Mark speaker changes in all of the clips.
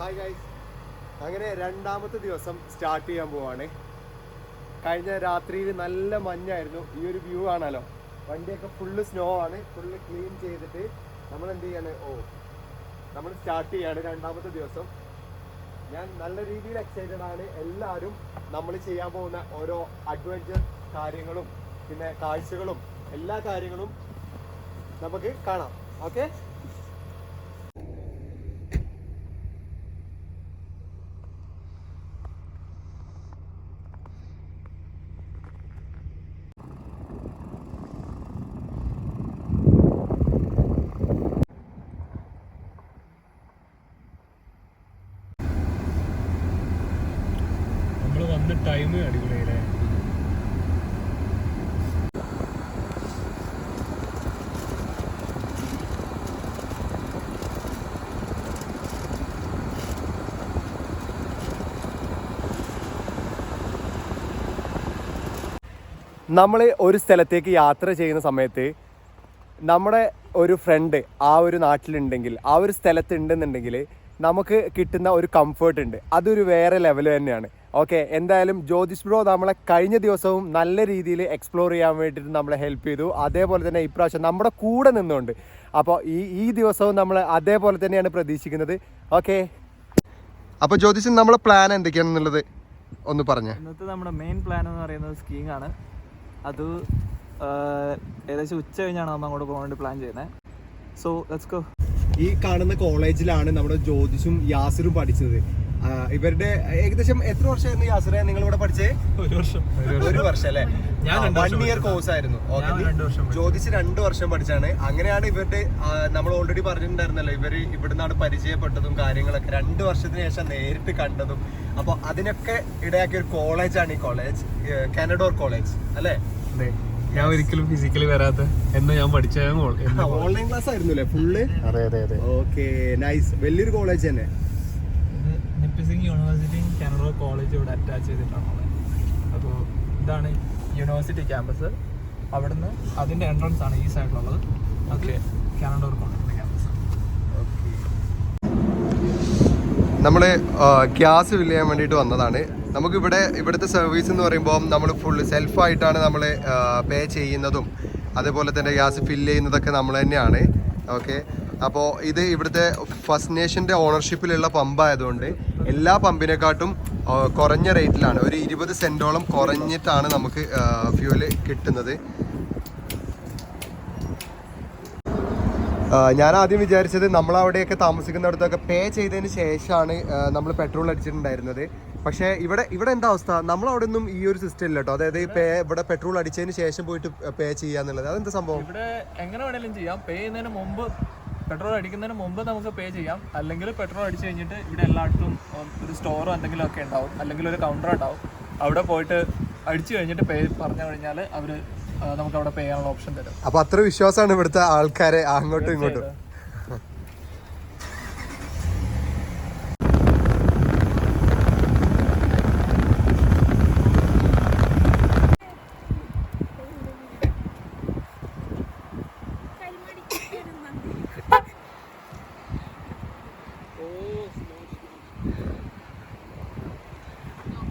Speaker 1: Hi guys അങ്ങനെ രണ്ടാമത്തെ ദിവസം സ്റ്റാർട്ട് ചെയ്യാൻ പോവാണ്. കഴിഞ്ഞ രാത്രിയിൽ നല്ല മഞ്ഞായിരുന്നു. ഈ ഒരു വ്യൂ ആണല്ലോ വണ്ടിയൊക്കെ ഫുള്ള് സ്നോ ആണ്. ഫുള്ള് ക്ലീൻ ചെയ്തിട്ട് നമ്മൾ എന്ത് ചെയ്യാണ്? ഓ നമ്മൾ സ്റ്റാർട്ട് ചെയ്യാണ് രണ്ടാമത്തെ ദിവസം. ഞാൻ നല്ല രീതിയിൽ എക്സൈറ്റഡ് ആണ്. എല്ലാവരും നമ്മൾ ചെയ്യാൻ പോകുന്ന ഓരോ അഡ്വഞ്ചർ കാര്യങ്ങളും പിന്നെ കാഴ്ചകളും എല്ലാ കാര്യങ്ങളും നമുക്ക് കാണാം. ഓക്കെ
Speaker 2: നമ്മൾ വന്ന ടൈം അടിപൊളിയല്ലേ
Speaker 1: നമ്മൾ ഒരു സ്ഥലത്തേക്ക് യാത്ര ചെയ്യുന്ന സമയത്ത് നമ്മുടെ ഒരു ഫ്രണ്ട് ആ ഒരു നാട്ടിലുണ്ടെങ്കിൽ ആ ഒരു സ്ഥലത്ത് ഉണ്ടെന്നുണ്ടെങ്കിൽ നമുക്ക് കിട്ടുന്ന ഒരു കംഫേർട്ട് ഉണ്ട്. അതൊരു വേറെ ലെവൽ തന്നെയാണ്. ഓക്കെ എന്തായാലും ജ്യോതിഷ് ബ്രോ നമ്മളെ കഴിഞ്ഞ ദിവസവും നല്ല രീതിയിൽ എക്സ്പ്ലോർ ചെയ്യാൻ വേണ്ടിയിട്ട് നമ്മളെ ഹെൽപ്പ് ചെയ്തു. അതേപോലെ തന്നെ ഇപ്രാവശ്യം നമ്മുടെ കൂടെ നിന്നുകൊണ്ട്. അപ്പോൾ ഈ ഈ ദിവസവും നമ്മൾ അതേപോലെ തന്നെയാണ് പ്രതീക്ഷിക്കുന്നത്. ഓക്കെ അപ്പോൾ ജ്യോതിഷൻ നമ്മളെ പ്ലാൻ എന്തൊക്കെയാണെന്നുള്ളത് ഒന്ന് പറഞ്ഞു.
Speaker 3: ഇന്നത്തെ നമ്മുടെ മെയിൻ പ്ലാൻ എന്ന് പറയുന്നത് സ്കീയിങ് ആണ്. അത് ഏകദേശം ഉച്ച കഴിഞ്ഞാണ് നമ്മൾ അങ്ങോട്ട് പോകാൻ വേണ്ടി പ്ലാൻ ചെയ്യുന്നത് സോ ലെറ്റ്സ് ഗോ
Speaker 1: ഈ കാണുന്ന കോളേജിലാണ് നമ്മുടെ ജ്യോതിഷും യാസിറും പഠിച്ചത്. ഇവരുടെ ഏകദേശം എത്ര വർഷമായിരുന്നു യാസിറെ നിങ്ങൾ ഇവിടെ പഠിച്ചേ?
Speaker 3: ഒരു വർഷം.
Speaker 1: ഒരു വർഷം അല്ലെ വൺ ഇയർ കോഴ്സ് ആയിരുന്നു Okay.
Speaker 3: ഞാൻ രണ്ട് വർഷം പഠിച്ചു.
Speaker 1: ജ്യോതിഷ് രണ്ടു വർഷം പഠിച്ചാണ്. അങ്ങനെയാണ് ഇവരുടെ നമ്മൾ ഓൾറെഡി പറഞ്ഞിട്ടുണ്ടായിരുന്നല്ലോ ഇവർ ഇവിടുന്നാണ് പരിചയപ്പെട്ടതും കാര്യങ്ങളൊക്കെ. രണ്ടു വർഷത്തിന് ശേഷം നേരിട്ട് കണ്ടതും. അപ്പൊ അതിനൊക്കെ ഇടയാക്കിയ ഒരു കോളേജാണ് ഈ കോളേജ് കാനഡോർ കോളേജ് അല്ലേ?
Speaker 2: ഞാൻ ഒരിക്കലും ഫിസിക്കലി വരാത്ത എന്ന് ഞാൻ പഠിച്ച
Speaker 1: ഓൺലൈൻ ക്ലാസ് ആയിരുന്നു അല്ലേ ഫുള്ള്
Speaker 2: അതെ അതെ അതെ.
Speaker 1: ഓക്കെ നൈസ് വലിയൊരു കോളേജ് തന്നെ.
Speaker 3: കാനഡ കോളേജ് ഇവിടെ അറ്റാച്ച് ചെയ്തിട്ടാണുള്ളത് അപ്പോൾ ഇതാണ് യൂണിവേഴ്സിറ്റി ക്യാമ്പസ് അവിടുന്ന് അതിന്റെ എൻട്രൻസ് ആണ് ഈ സൈഡിലുള്ളത് ഓക്കെ കാനഡോർ കോളേജിന്റെ ക്യാമ്പസ്
Speaker 1: നമ്മൾ ഗ്യാസ് ഫില്ല് ചെയ്യാൻ വേണ്ടിയിട്ട് വന്നതാണ്. നമുക്കിവിടെ ഇവിടുത്തെ സർവീസ് എന്ന് പറയുമ്പോൾ നമ്മൾ ഫുൾ സെൽഫായിട്ടാണ് നമ്മൾ പേ ചെയ്യുന്നതും അതേപോലെ തന്നെ ഗ്യാസ് ഫില്ല് ചെയ്യുന്നതൊക്കെ നമ്മൾ തന്നെയാണ്. ഓക്കെ അപ്പോൾ ഇത് ഇവിടുത്തെ ഫസ്റ്റ് നേഷന്റെ ഓണർഷിപ്പിലുള്ള പമ്പായതുകൊണ്ട് എല്ലാ പമ്പിനെക്കാട്ടും കുറഞ്ഞ റേറ്റിലാണ്. ഒരു ഇരുപത് സെന്റോളം കുറഞ്ഞിട്ടാണ് നമുക്ക് ഫ്യൂൽ കിട്ടുന്നത്. ഞാൻ ആദ്യം വിചാരിച്ചത് നമ്മൾ അവിടെയൊക്കെ താമസിക്കുന്നിടത്തൊക്കെ പേ ചെയ്തതിന് ശേഷമാണ് നമ്മൾ പെട്രോൾ അടിച്ചിട്ടുണ്ടായിരുന്നത്. പക്ഷേ ഇവിടെ ഇവിടെ എന്താ അവസ്ഥ? നമ്മൾ അവിടെ ഒന്നും ഈ ഒരു സിസ്റ്റം ഇല്ല കേട്ടോ. അതായത് പേ ഇവിടെ പെട്രോൾ അടിച്ചതിന് ശേഷം പോയിട്ട് പേ ചെയ്യാന്നുള്ളത്. അതെന്താ സംഭവം?
Speaker 3: ഇവിടെ എങ്ങനെ വേണേലും ചെയ്യാം. പേ ചെയ്യുന്നതിന് മുമ്പ് പെട്രോൾ അടിക്കുന്നതിന് മുമ്പ് നമുക്ക് പേ ചെയ്യാം. അല്ലെങ്കിൽ പെട്രോൾ അടിച്ചു കഴിഞ്ഞിട്ട് ഇവിടെ എല്ലായിടത്തും ഒരു സ്റ്റോറോ എന്തെങ്കിലും ഒക്കെ ഉണ്ടാവും. അല്ലെങ്കിൽ ഒരു കൗണ്ടർ ഉണ്ടാവും. അവിടെ പോയിട്ട് അടിച്ചു കഴിഞ്ഞിട്ട് പേ പറഞ്ഞു കഴിഞ്ഞാൽ അവർ നമുക്ക് അവിടെ പേ ചെയ്യാനുള്ള ഓപ്ഷൻ തരും.
Speaker 1: അപ്പൊ അത്ര വിശ്വാസമാണ് ഇവിടുത്തെ ആൾക്കാരെ അങ്ങോട്ടും ഇങ്ങോട്ടും.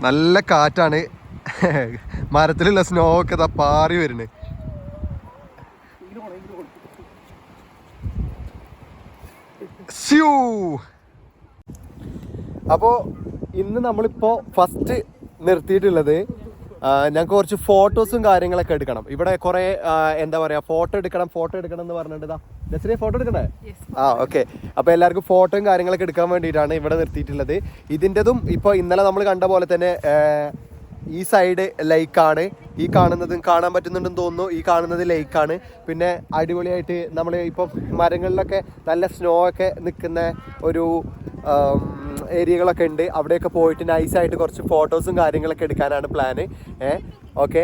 Speaker 1: നല്ല കാറ്റാണ്. മരത്തിലുള്ള സ്നോ ഒക്കെ ഇതാ പാറി വരുന്നത് അപ്പോ ഇന്ന് നമ്മളിപ്പോ ഫസ്റ്റ് നിർത്തിയിട്ടുള്ളത് ഞങ്ങൾക്ക് കുറച്ച് ഫോട്ടോസും കാര്യങ്ങളൊക്കെ എടുക്കണം. ഇവിടെ കുറെ എന്താ പറയാ ഫോട്ടോ എടുക്കണം ഫോട്ടോ എടുക്കണം എന്ന് പറഞ്ഞിട്ട് ജസ്റ്റിനെ ഫോട്ടോ എടുക്കണ്ടേ? ആ ഓക്കെ അപ്പൊ എല്ലാവർക്കും ഫോട്ടോയും കാര്യങ്ങളൊക്കെ എടുക്കാൻ വേണ്ടിയിട്ടാണ് ഇവിടെ നിർത്തിയിട്ടുള്ളത്. ഇതിന്റെതും ഇപ്പോൾ ഇന്നലെ നമ്മൾ കണ്ട പോലെ തന്നെ ഈ സൈഡ് ലൈക്കാണ് ഈ കാണുന്നതും കാണാൻ പറ്റുന്നുണ്ടെന്ന് തോന്നുന്നു. ഈ കാണുന്നത് ലേക്കാണ് പിന്നെ അടിപൊളിയായിട്ട് നമ്മൾ ഇപ്പം മരങ്ങളിലൊക്കെ നല്ല സ്നോ ഒക്കെ നിൽക്കുന്ന ഒരു ഏരിയകളൊക്കെ ഉണ്ട്. അവിടെയൊക്കെ പോയിട്ട് നൈസായിട്ട് കുറച്ച് ഫോട്ടോസും കാര്യങ്ങളൊക്കെ എടുക്കാനാണ് പ്ലാന് ഏ ഓക്കെ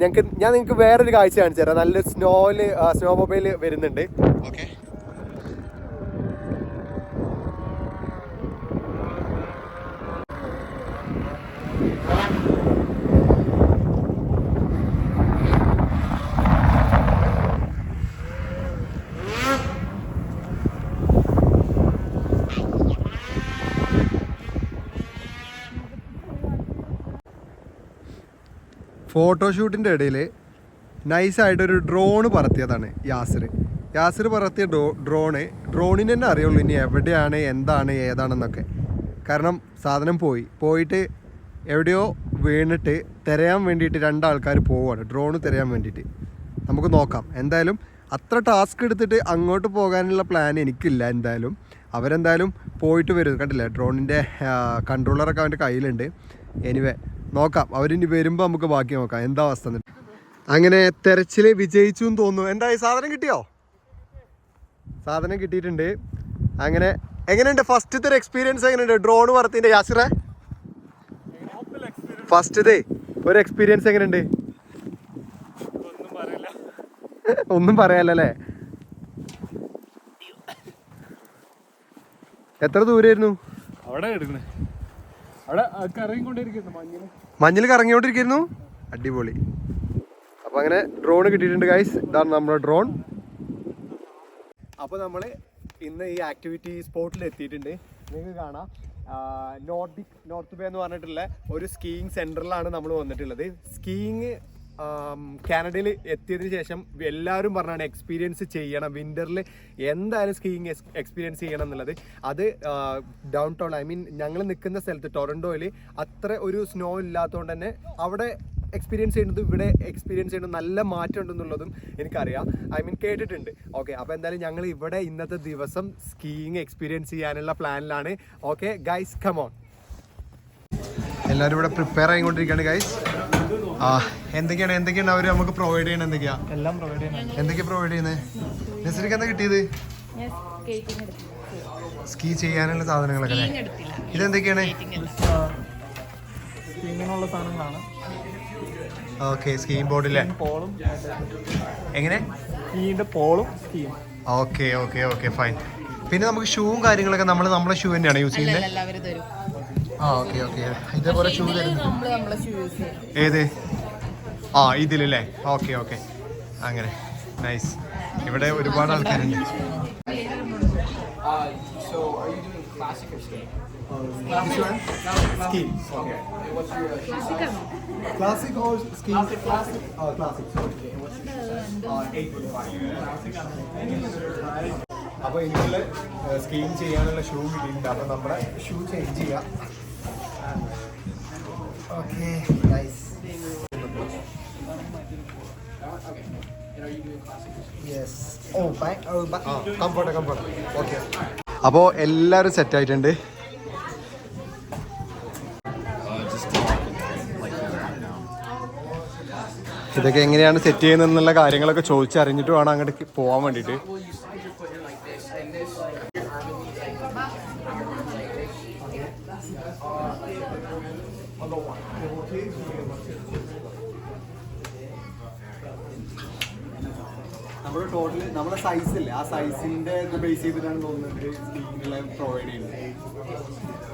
Speaker 1: ഞങ്ങൾക്ക് ഞാൻ നിങ്ങൾക്ക് വേറൊരു കാഴ്ച കാണിച്ചു തരാം നല്ലൊരു സ്നോയിൽ സ്നോ മൊബൈൽ വരുന്നുണ്ട്. ഓക്കെ ഫോട്ടോഷൂട്ടിന്റെ ഇടയിൽ നൈസായിട്ടൊരു ഡ്രോണ് പറത്തിയതാണ് യാസിർ. യാസിർ പറത്തിയ ഡ്രോ ഡ്രോണ് ഡ്രോണിന് തന്നെ അറിയുള്ളൂ ഇനി എവിടെയാണ് എന്താണ് ഏതാണെന്നൊക്കെ. കാരണം സാധനം പോയി. പോയിട്ട് എവിടെയോ വീണിട്ട് തിരയാൻ വേണ്ടിയിട്ട് രണ്ടാൾക്കാർ പോവുകയാണ് ഡ്രോണ് തിരയാൻ വേണ്ടിയിട്ട്. നമുക്ക് നോക്കാം. എന്തായാലും അത്ര ടാസ്ക് എടുത്തിട്ട് അങ്ങോട്ട് പോകാനുള്ള പ്ലാൻ എനിക്കില്ല എന്തായാലും. അവരെന്തായാലും പോയിട്ട് വരും. കണ്ടില്ലേ? ഡ്രോണിന്റെ കൺട്രോളറൊക്കെ അവന്റെ കയ്യിലുണ്ട്. എനിവേ നോക്കാം. അവരിനി വരുമ്പോൾ നമുക്ക് ബാക്കി നോക്കാം. എന്താ അവസ്ഥ. അങ്ങനെ തെരച്ചിൽ വിജയിച്ചു എന്ന് തോന്നുന്നു. എന്തായി സാധനം കിട്ടിയോ? സാധനം കിട്ടിയിട്ടുണ്ട്. അങ്ങനെ എങ്ങനെയുണ്ട്? ഫസ്റ്റത്തെ ഒരു എക്സ്പീരിയൻസ് എങ്ങനെയുണ്ട്? ഡ്രോൺ പറത്തിന്റെ യാസിറെ? ഫസ്റ്റത്തെ ഒരു എക്സ്പീരിയൻസ് എങ്ങനെയുണ്ട്? ഒന്നും പറയാലല്ലേ എത്ര ദൂരായിരുന്നു
Speaker 2: അവിടെ അവിടെ അവിടെ കറങ്ങിക്കൊണ്ടിരിക്കുന്നു മഞ്ഞിന്
Speaker 1: മഞ്ഞിൽ കറങ്ങിക്കൊണ്ടിരിക്കുന്നു അടിപൊളി. അപ്പൊ അങ്ങനെ ഡ്രോൺ കിട്ടിയിട്ടുണ്ട് ഗൈസ് ഇതാണ് നമ്മുടെ ഡ്രോൺ അപ്പോൾ നമ്മൾ ഇന്ന് ഈ ആക്ടിവിറ്റി സ്പോട്ടിൽ എത്തിയിട്ടുണ്ട്. നിങ്ങൾക്ക് കാണാം. നോർഡിക് നോർത്ത് ബേ എന്ന് പറഞ്ഞിട്ടുള്ള ഒരു സ്കീയിങ് സെന്ററിലാണ് നമ്മൾ വന്നിട്ടുള്ളത്. സ്കീയിങ് കാനഡയിൽ എത്തിയതിന് ശേഷം എല്ലാവരും പറഞ്ഞാണ് എക്സ്പീരിയൻസ് ചെയ്യണം. വിന്ററിൽ എന്തായാലും സ്കീയിങ് എക്സ്പീരിയൻസ് ചെയ്യണം എന്നുള്ളത്. അത് ഡൗൺ ടൗൺ ഐ മീൻ ഞങ്ങൾ നിൽക്കുന്ന സ്ഥലത്ത് ടൊറന്റോയിൽ അത്ര ഒരു സ്നോ ഇല്ലാത്തതുകൊണ്ട് തന്നെ അവിടെ എക്സ്പീരിയൻസ് ചെയ്യുന്നത് ഇവിടെ എക്സ്പീരിയൻസ് ചെയ്യുന്നത് നല്ല മാറ്റം ഉണ്ടെന്നുള്ളതും എനിക്കറിയാം. ഐ മീൻ കേട്ടിട്ടുണ്ട്. ഓക്കെ അപ്പോൾ എന്തായാലും ഞങ്ങൾ ഇവിടെ ഇന്നത്തെ ദിവസം സ്കീയിങ് എക്സ്പീരിയൻസ് ചെയ്യാനുള്ള പ്ലാനിലാണ് ഓക്കെ ഗൈസ് കമോൺ എല്ലാവരും ഇവിടെ പ്രിപ്പയർ ആയിക്കൊണ്ടിരിക്കുകയാണ് ഗൈസ് ആ എന്തൊക്കെയാണ് എന്തൊക്കെയാണ് അവർ നമുക്ക് പ്രൊവൈഡ് ചെയ്യണ എന്തൊക്കെയാ?
Speaker 3: എല്ലാം പ്രൊവൈഡ് ചെയ്യണം
Speaker 1: എന്തൊക്കെയാ പ്രൊവൈഡ് ചെയ്യുന്നത് നസറിക്ക് എന്താ കിട്ടിയത്? സ്കീ ചെയ്യാനുള്ള സാധനങ്ങളൊക്കെ അല്ലേ? ഇതെന്തൊക്കെയാണ്?
Speaker 3: ഇങ്ങനെയുള്ള സാധനങ്ങളാണ്.
Speaker 1: ഓക്കെ സ്കീം ബോർഡിലെ
Speaker 3: പോളും
Speaker 1: എങ്ങനെ?
Speaker 3: പോളും സ്കീം
Speaker 1: ഓക്കെ ഓക്കെ ഓക്കെ ഫൈൻ പിന്നെ നമുക്ക് ഷൂവും കാര്യങ്ങളൊക്കെ നമ്മൾ നമ്മളെ ഷൂ തന്നെയാണ് യൂസ് ചെയ്യുന്നത്
Speaker 4: അല്ല അവർ തരും.
Speaker 1: ആ ഓക്കെ ഓക്കെ. ഇതേപോലെ ഷൂ തരുന്നു ഏത്? ആ ഇതിലല്ലേ ഓക്കെ ഓക്കെ. അങ്ങനെ. നൈസ് ഇവിടെ ഒരുപാട് ആൾക്കാരുണ്ട്. അപ്പൊ ഇതിൽ ski? Classic. Classic classic. അപ്പോൾ എനിക്കുള്ള സ്കീം ചെയ്യാനുള്ള ഷൂ കിട്ടിയിട്ടുണ്ട്. അപ്പോൾ നമ്മുടെ ഷൂ ചേഞ്ച് ചെയ്യാം. ഓക്കെ നൈസ് യെസ് ഓ കംഫർട്ട് കംഫർട്ട് ഓക്കെ അപ്പോൾ എല്ലാവരും സെറ്റ് ആയിട്ടുണ്ട്. ഇതൊക്കെ എങ്ങനെയാണ് സെറ്റ് ചെയ്യുന്നതെന്നുള്ള കാര്യങ്ങളൊക്കെ ചോദിച്ചറിഞ്ഞിട്ട് വേണം അങ്ങോട്ട് പോകാൻ വേണ്ടിയിട്ട്. നമ്മുടെ ടോട്ടൽ നമ്മുടെ സൈസ് ഇല്ല? ആ സൈസിന്റെ ബേസ് ചെയ്തിട്ടാണ് തോന്നുന്നത് സ്കീമുകളെ പ്രൊവൈഡ് ചെയ്യുന്നത്.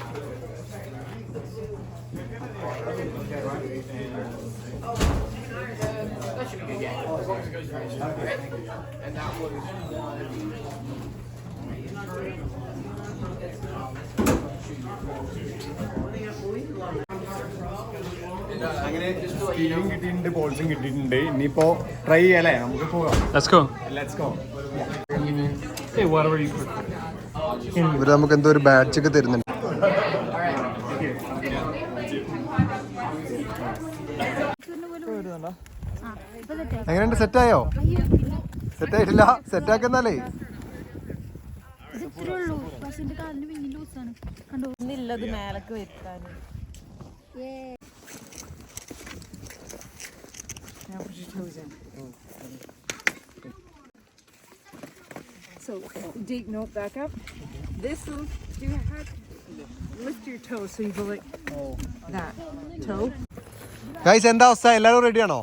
Speaker 1: അങ്ങനെ സ്കീയും കിട്ടിയിട്ടുണ്ട് ബോൾസും കിട്ടിയിട്ടുണ്ട്. ഇനിയിപ്പോ ട്രൈ ചെയ്യാലേ? നമുക്ക് പോകാം.
Speaker 2: Let's go
Speaker 1: let's go
Speaker 2: you
Speaker 1: നമുക്ക് എന്തോ ഒരു ബാച്ച് ഒക്കെ തരുന്നുണ്ട്. എങ്ങനെയുണ്ട്? സെറ്റായോ സെറ്റ് ആയിട്ടില്ല. സെറ്റ് ആക്കുന്നാലേ.
Speaker 4: ഇത്രേ ഉള്ളൂ. പക്ഷെ എന്റെ കാലിന് പിന്നെ ലൂസാണ് കണ്ടോ? ഇന്നില്ലത് മേലക്ക് വരുത്താൻ
Speaker 5: So deep note back up. This will do you have lift your toe so you go like that. Toe.
Speaker 1: Guys എന്താ അവസ്ഥ? എല്ലാവരും റെഡിയാണോ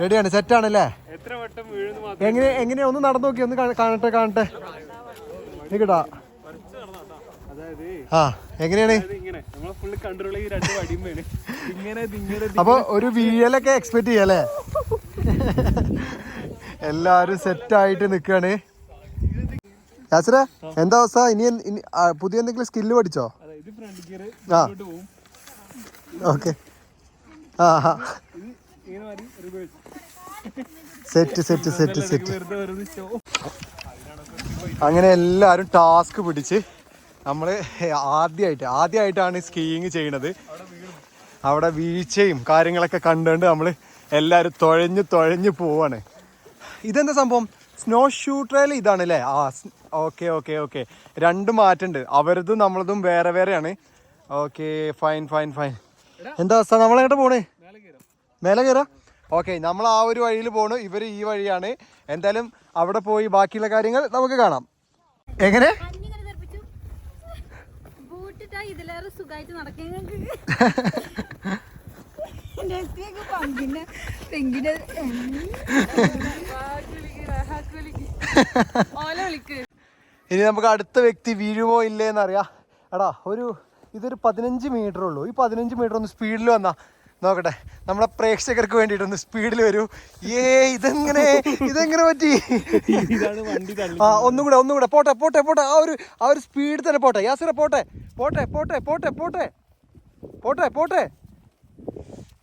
Speaker 1: റെഡിയാണ് സെറ്റ് ആണല്ലേ?
Speaker 2: എത്ര വട്ടം വീഴുന്നു മാത്രം
Speaker 1: എങ്ങനെ എങ്ങനെയാ ഒന്ന് നടന്നു നോക്കി ഒന്ന് കാണട്ടെ കാണട്ടെ. നിക്കട്ടാ ആ എങ്ങനെയാണ്
Speaker 2: ഇത് ഇങ്ങനെ നമ്മളെ ഫുള്ള് കൺട്രോൾ ചെയ്ത് രണ്ട് വടിയും വേണം
Speaker 3: ഇങ്ങനെ
Speaker 1: അപ്പൊ ഒരു വീഴലൊക്കെ എക്സ്പെക്ട് ചെയ്യല്ലേ എല്ലാരും സെറ്റ് ആയിട്ട് നിക്കാണ്. എന്താ അവസ്ഥ? ഇനി പുതിയ എന്തെങ്കിലും സ്കില്ല് പഠിച്ചോ? ആ. ഓക്കെ ആ സെറ്റ് സെറ്റ് സെറ്റ് സെറ്റ് അങ്ങനെ എല്ലാരും ടാസ്ക് പിടിച്ച് നമ്മൾ ആദ്യമായിട്ട് ആദ്യമായിട്ടാണ് സ്കീയിങ് ചെയ്യണത്. അവിടെ വീഴ്ചയും കാര്യങ്ങളൊക്കെ കണ്ടുകൊണ്ട് നമ്മൾ എല്ലാവരും തുഴഞ്ഞ് തുഴഞ്ഞ് പോവാണ്. ഇതെന്താ സംഭവം? സ്നോ ഷൂ ട്രയൽ ഇതാണ് അല്ലേ ആ ഓക്കെ ഓക്കെ ഓക്കെ രണ്ട് മാറ്റുണ്ട്. അവരതും നമ്മളതും വേറെ വേറെയാണ്. ഓക്കെ ഫൈൻ ഫൈൻ ഫൈൻ എന്താ അവസ്ഥ? നമ്മളെങ്ങോട്ട് പോണേ? മേലെ കയറാം ഓക്കെ നമ്മൾ ആ ഒരു വഴിയിൽ പോണു. ഇവർ ഈ വഴിയാണ്. എന്തായാലും അവിടെ പോയി ബാക്കിയുള്ള കാര്യങ്ങൾ നമുക്ക് കാണാം. എങ്ങനെ?
Speaker 4: ഇതിലേറെ സുഖമായിട്ട്
Speaker 1: ഇനി നമുക്ക് അടുത്ത വ്യക്തി വീഴുമോ ഇല്ലേ എന്നറിയാം. എടാ ഒരു ഇതൊരു പതിനഞ്ച് മീറ്റർ ഉള്ളൂ. ഈ പതിനഞ്ച് മീറ്റർ ഒന്ന് സ്പീഡിൽ വന്നാ. നോക്കട്ടെ നമ്മളെ പ്രേക്ഷകർക്ക് വേണ്ടിട്ടൊന്ന് ഒന്ന് സ്പീഡിൽ വരൂ. ഏ ഇതെങ്ങനെ ഇതെങ്ങനെ പറ്റി?
Speaker 2: ഇതാണ് വണ്ടി തള്ളി.
Speaker 1: ആ ഒന്നും കൂടെ ഒന്നും കൂടെ പോട്ടെ പോട്ടെ പോട്ടെ. ആ ഒരു ആ ഒരു സ്പീഡ് തന്നെ പോട്ടെ. യാസിറ പോട്ടെ പോട്ടെ പോട്ടെ പോട്ടെ പോട്ടെ. പോട്ടെ പോട്ടെ.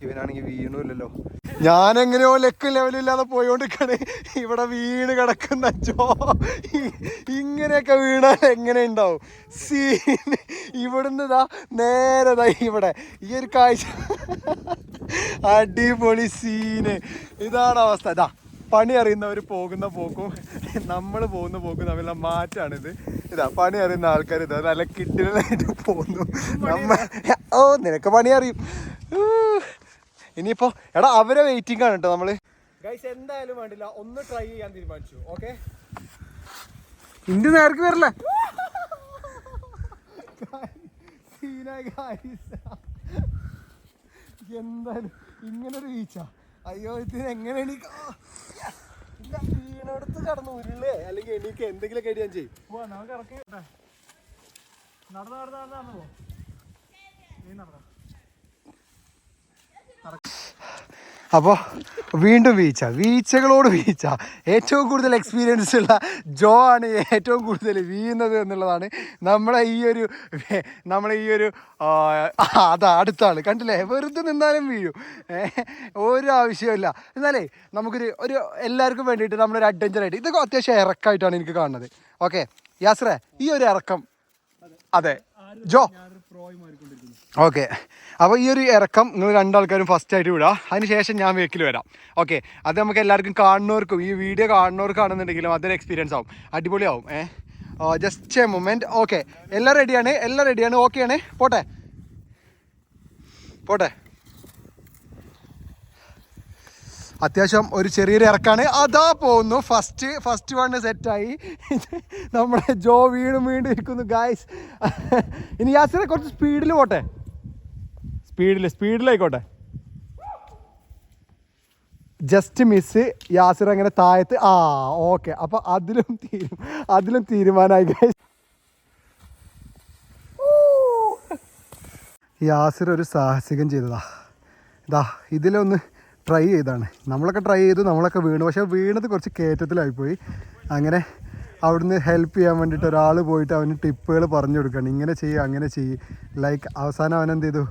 Speaker 1: ഇവനാണെങ്കിൽ വീണില്ലല്ലോ ഞാൻ എങ്ങനെയോ ലെക്ക് ലെവലില്ലാതെ പോയോണ്ടിരിക്കാണ്. ഇവിടെ വീണ് കിടക്കുന്ന ജോ ഇങ്ങനെയൊക്കെ വീണാൽ എങ്ങനെ ഉണ്ടാവും? സീ ഇവിടുന്ന് ഇതാ നേരെ ഇതാ ഇവിടെ. ഈ ഒരു കാഴ്ച. അടിപൊളി സീന് ഇതാണ് അവസ്ഥ. ഇതാ പണി അറിയുന്നവർ പോകുന്ന പോക്കും നമ്മൾ പോകുന്ന പോക്കും തമ്മിലുള്ള മാറ്റാണിത്. ഇതാ പണി അറിയുന്ന ആൾക്കാർ ഇതാ നല്ല കിട്ടിലായിട്ട് പോകുന്നു. നമ്മ ഓ നിനക്ക് പണി അറിയും. ഇനിയിപ്പോ എടാ അവരെ വെയിറ്റിംഗ് ആണ് കേട്ടോ നമ്മൾ. ഗൈസ് എന്തായാലും വേണ്ടില്ല. ഒന്ന് ട്രൈ ചെയ്യാൻ തീരുമാനിച്ചു ഓക്കെ ഇന്ത്യ നേർക്ക് വരില്ല. എന്തായാലും ഇങ്ങനൊരു വീഴ്ച അയ്യോ ഇതിന് എങ്ങനെ എനിക്ക് വീണടുത്ത് കടന്നു ഉരുളേ. അല്ലെങ്കിൽ എനിക്ക് എന്തെങ്കിലും കഴിയാൻ ഞാൻ ചെയ്യും.
Speaker 3: നടന്നു നടന്നു നടന്ന് നടന്നു പോ. നീ നടന്നോ?
Speaker 1: അപ്പോൾ വീണ്ടും വീഴ്ച. വീഴ്ചകളോട് വീഴ്ച. ഏറ്റവും കൂടുതൽ എക്സ്പീരിയൻസ് ഉള്ള ജോ ആണ് ഏറ്റവും കൂടുതൽ വീഴുന്നത് എന്നുള്ളതാണ് നമ്മളെ ഈ ഒരു നമ്മളെ ഈ ഒരു അത് അടുത്ത ആൾ കണ്ടില്ലേ? വെറുതെ നിന്നാലും വീഴും. ഒരു ആവശ്യമില്ല എന്നാലേ നമുക്കൊരു ഒരു എല്ലാവർക്കും വേണ്ടിയിട്ട് നമ്മളൊരു അഡ്വഞ്ചറായിട്ട് ഇതൊക്കെ അത്യാവശ്യം ഇറക്കമായിട്ടാണ് എനിക്ക് കാണുന്നത്. ഓക്കെ യാസ്രേ ഈ ഒരു ഇറക്കം. അതെ. ജോ. ഓക്കെ അപ്പോൾ ഈ ഒരു ഇറക്കം നിങ്ങൾ രണ്ടാൾക്കാരും ഫസ്റ്റ് ആയിട്ട് വിടുക അതിനുശേഷം ഞാൻ വേക്കിൽ വരാം. ഓക്കെ അത് നമുക്ക് എല്ലാവർക്കും കാണുന്നവർക്കും ഈ വീഡിയോ കാണുന്നവർക്കാണെന്നുണ്ടെങ്കിലും അതൊരു എക്സ്പീരിയൻസ് ആവും. അടിപൊളിയാവും. ഏ? ജസ്റ്റ് എ മൊമെന്റ് ഓക്കെ എല്ലാം റെഡിയാണ് എല്ലാം റെഡിയാണ് ഓക്കെ ആണ്? പോട്ടെ. പോട്ടെ. അത്യാവശ്യം ഒരു ചെറിയൊരു ഇറക്കാണ്. അതാ പോകുന്നു. ഫസ്റ്റ് ഫസ്റ്റ് വണ് സെറ്റായി നമ്മുടെ ജോ വീണ്ടും വീണ്ടും ഇരിക്കുന്നു ഗായ്സ് ഇനി യാസിനെ കുറച്ച് സ്പീഡിൽ പോട്ടെ. സ്പീഡിൽ സ്പീഡിലായിക്കോട്ടെ. ജസ്റ്റ് മിസ് യാസിർ അങ്ങനെ താഴത്ത് ആ ഓക്കെ അപ്പൊ അതിലും തീരും അതിലും തീരുമാനമായി യാസിർ ഒരു സാഹസികം ചെയ്തതാ. ഇതാ ഇതിലൊന്ന് ട്രൈ ചെയ്താണ്. നമ്മളൊക്കെ ട്രൈ ചെയ്തു നമ്മളൊക്കെ വീണു. പക്ഷെ വീണത് കുറച്ച് കയറ്റത്തിലായിപ്പോയി. അങ്ങനെ അവിടുന്ന് ഹെൽപ്പ് ചെയ്യാൻ വേണ്ടിയിട്ട് ഒരാൾ പോയിട്ട് അവന് ടിപ്പുകൾ പറഞ്ഞു കൊടുക്കണം ഇങ്ങനെ ചെയ്യുക അങ്ങനെ ചെയ്യും. ലൈക്ക് അവസാനം അവൻ എന്ത് ചെയ്തു?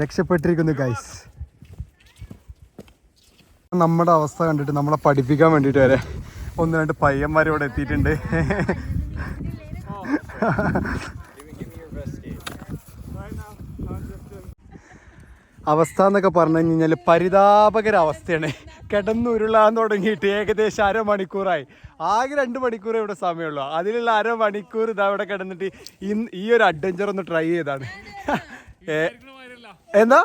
Speaker 1: രക്ഷപ്പെട്ടിരിക്കുന്നു ഗൈസ് നമ്മുടെ അവസ്ഥ കണ്ടിട്ട് നമ്മളെ പഠിപ്പിക്കാൻ വേണ്ടിയിട്ട് വരെ ഒന്ന് രണ്ട് പയ്യന്മാർ ഇവിടെ എത്തിയിട്ടുണ്ട്. അവസ്ഥ എന്നൊക്കെ പറഞ്ഞു കഴിഞ്ഞാൽ പരിതാപകര അവസ്ഥയാണ്. കിടന്നുരുളാൻ തുടങ്ങിയിട്ട് ഏകദേശം അരമണിക്കൂറായി. ആകെ രണ്ട് മണിക്കൂർ ഇവിടെ സമയമുള്ളൂ. അതിലുള്ള അരമണിക്കൂർ ഇതാ ഇവിടെ കിടന്നിട്ട് ഇന്ന് ഈ ഒരു അഡ്വഞ്ചർ ഒന്ന് ട്രൈ ചെയ്താണ്. എന്താ?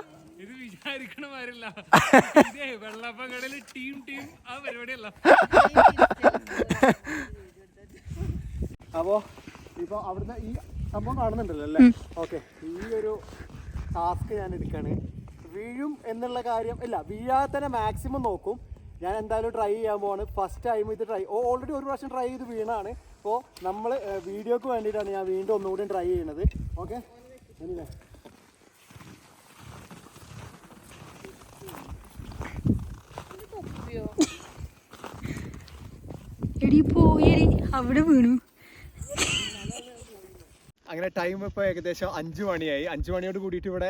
Speaker 1: അപ്പോ ഇപ്പൊ അവിടുന്ന് ഈ സംഭവം കാണുന്നുണ്ടല്ലോ അല്ലേ? ഓക്കെ ഈ ഒരു ടാസ്ക് ഞാൻ എടുക്കാണ്. വീഴും എന്നുള്ള കാര്യം ഇല്ല വീഴാതെ തന്നെ മാക്സിമം നോക്കും. ഞാൻ എന്തായാലും ട്രൈ ചെയ്യാൻ പോവാണ്. ഫസ്റ്റ് ടൈം ഇത് ട്രൈ ഓൾറെഡി ഒരു പ്രാവശ്യം ട്രൈ ചെയ്ത് വീണാണ്. അപ്പോൾ നമ്മൾ വീഡിയോക്ക് വേണ്ടിയിട്ടാണ് ഞാൻ വീണ്ടും ഒന്നുകൂടി ട്രൈ ചെയ്യണത്. ഓക്കെ
Speaker 4: എടി അവിടെ വീണു.
Speaker 1: അങ്ങനെ ടൈം ഇപ്പോൾ ഏകദേശം അഞ്ച് മണിയായി. അഞ്ച് മണിയോട് കൂടിയിട്ട് ഇവിടെ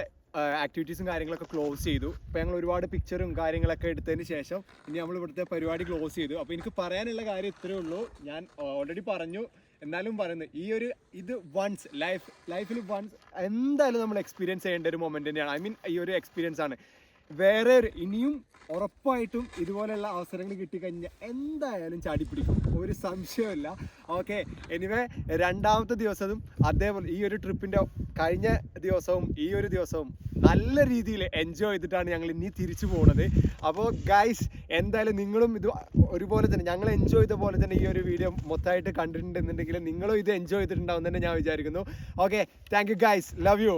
Speaker 1: ആക്ടിവിറ്റീസും കാര്യങ്ങളൊക്കെ ക്ലോസ് ചെയ്തു. അപ്പോൾ ഞങ്ങൾ ഒരുപാട് പിക്ചറും കാര്യങ്ങളൊക്കെ എടുത്തതിന് ശേഷം ഇനി നമ്മൾ ഇവിടുത്തെ പരിപാടി ക്ലോസ് ചെയ്തു. അപ്പോൾ എനിക്ക് പറയാനുള്ള കാര്യം ഇത്രയേ ഉള്ളൂ. ഞാൻ ഓൾറെഡി പറഞ്ഞു. എന്നാലും പറയുന്നത് ഈ ഒരു ഇത് വൺസ് ലൈഫ് ലൈഫിൽ വൺസ് എന്തായാലും നമ്മൾ എക്സ്പീരിയൻസ് ചെയ്യേണ്ട ഒരു മൊമെന്റ് തന്നെയാണ്. ഐ മീൻ ഈ ഒരു എക്സ്പീരിയൻസ് ആണ്. വേറെ ഒരു ഇനിയും ഉറപ്പായിട്ടും ഇതുപോലെയുള്ള അവസരങ്ങൾ കിട്ടിക്കഴിഞ്ഞാൽ എന്തായാലും ചാടി പിടിക്കും ഒരു സംശയമില്ല ഓക്കെ എനിവേ രണ്ടാമത്തെ ദിവസവും അതേപോലെ ഈ ഒരു ട്രിപ്പിന്റെ കഴിഞ്ഞ ദിവസവും ഈ ഒരു ദിവസവും നല്ല രീതിയിൽ എൻജോയ് ചെയ്തിട്ടാണ് ഞങ്ങൾ ഇനി തിരിച്ചു പോകുന്നത് അപ്പോൾ ഗൈസ് എന്തായാലും നിങ്ങളും ഇത് ഒരുപോലെ തന്നെ ഞങ്ങൾ എൻജോയ് ചെയ്ത പോലെ തന്നെ ഈ ഒരു വീഡിയോ മൊത്തമായിട്ട് കണ്ടിട്ടുണ്ടെന്നുണ്ടെങ്കിൽ നിങ്ങളും ഇത് എൻജോയ് ചെയ്തിട്ടുണ്ടാവും തന്നെ ഞാൻ വിചാരിക്കുന്നു. Okay thank you guys love you